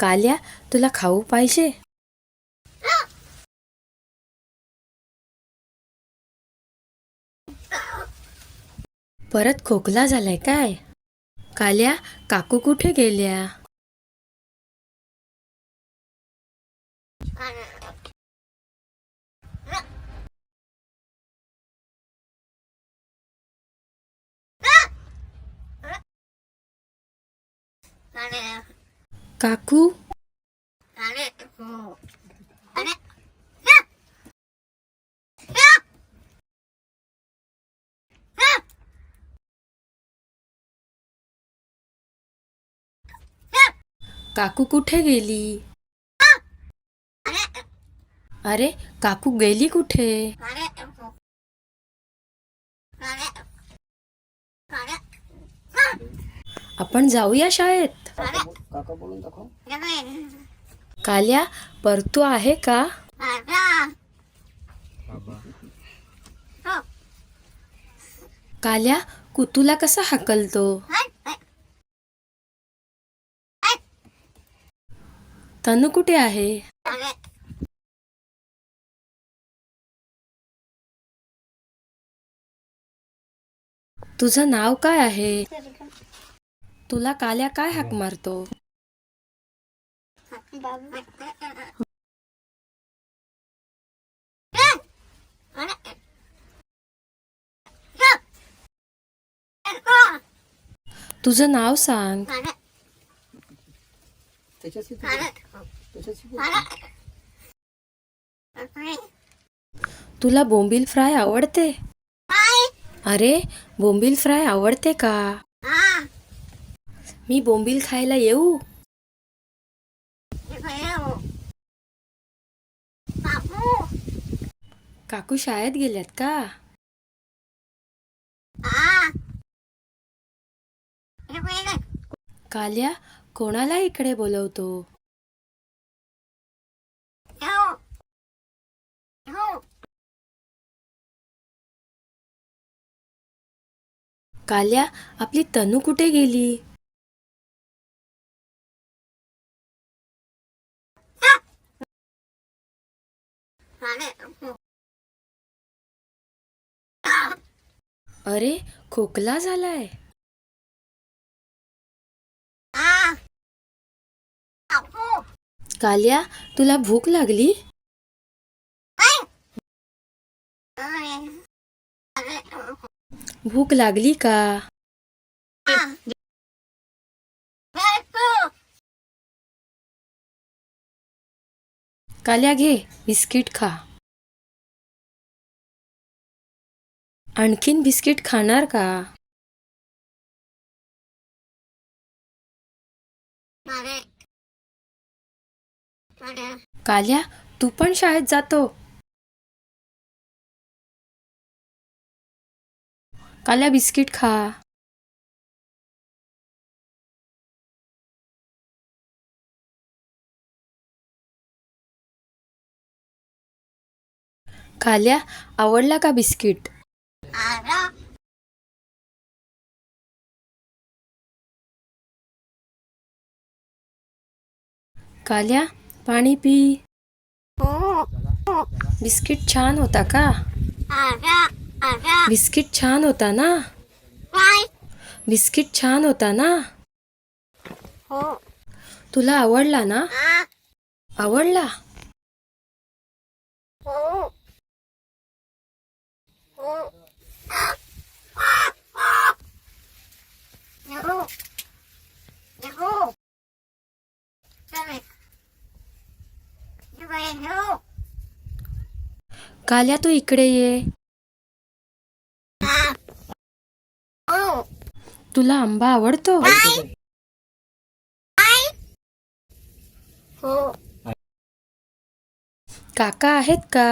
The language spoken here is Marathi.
काल्या तुला खाऊ पाहिजे? परत खोकला झालाय काय? काल्या काकू कुठे गेल्या? काकू काकू कुठे गेली अरे काकू गेली कुठे आपण जाऊया शाळेत काल्या परतू आहे का? काल्या कुतूला कसा हाकलतो? तनू कुठे आहे? तुझं नाव काय आहे? तुला काल्या काय हाक मारतो? तुझं नाव सांग. तुला बोंबील फ्राय आवडते? अरे बोंबील फ्राय आवडते का? मी बोंबील खायला येऊ? काकू? शाळेत गेल्यात का? काल्या कोणाला इकडे बोलवतो? काल्या आपली तनू कुठे गेली? अरे खोकला झालाय. काल्या तुला भूक लागली? भूक लागली का? काल्या घे बिस्किट खा. आणखीन बिस्किट खाणार का? काल्या तू पण शाळेत जातो. काल्या बिस्किट खा. काल्या आवडला का बिस्किट? काल्या पाणी पी. बिस्किट छान होता का? बिस्किट छान होता ना? बिस्किट छान होता ना? तुला आवडला ना? आवडला? काल्या तू इकडे ये. तुला आंबा आवडतो? काका आहेत का?